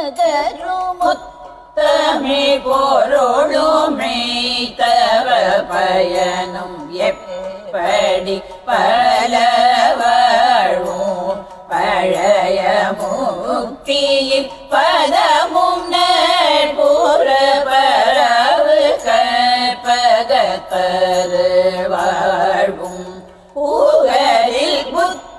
பகரும் தமி பொருளுமே தவ பயனும் எப்படி பல பழைய முக்தியில் பதமும் நற்புற பரவு கற்பகத்தரு வாழ்வும் புகழில் புத்தியுற்றரசு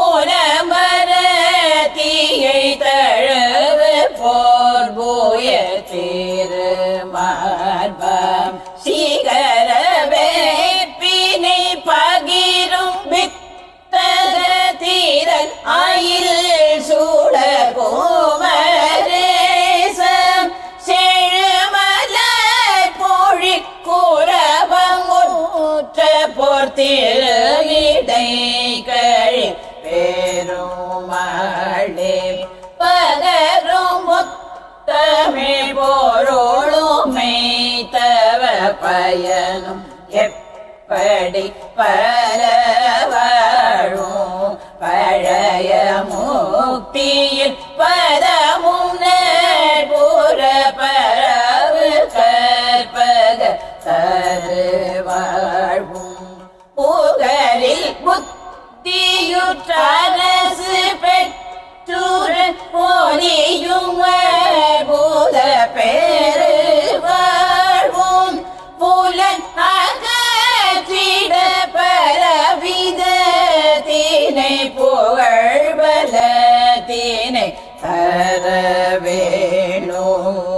திருமார்பம் சீகர வேப்பினை பகிரும் வித்தக தீரன் ஆயில் சூட கோமரேசம் செழுமல பொழி கூறவங்குற்ற போர்த்திரு இடை கழி பெருமாளே பகரும் முத்தமே போ பயனும் எப்படி பலவாழும் பழைய முக்தியில் பதமும் நற்புற பரவு கற்பக தரு வாழ்வும். புகழில் புத்தியுற்றரசு no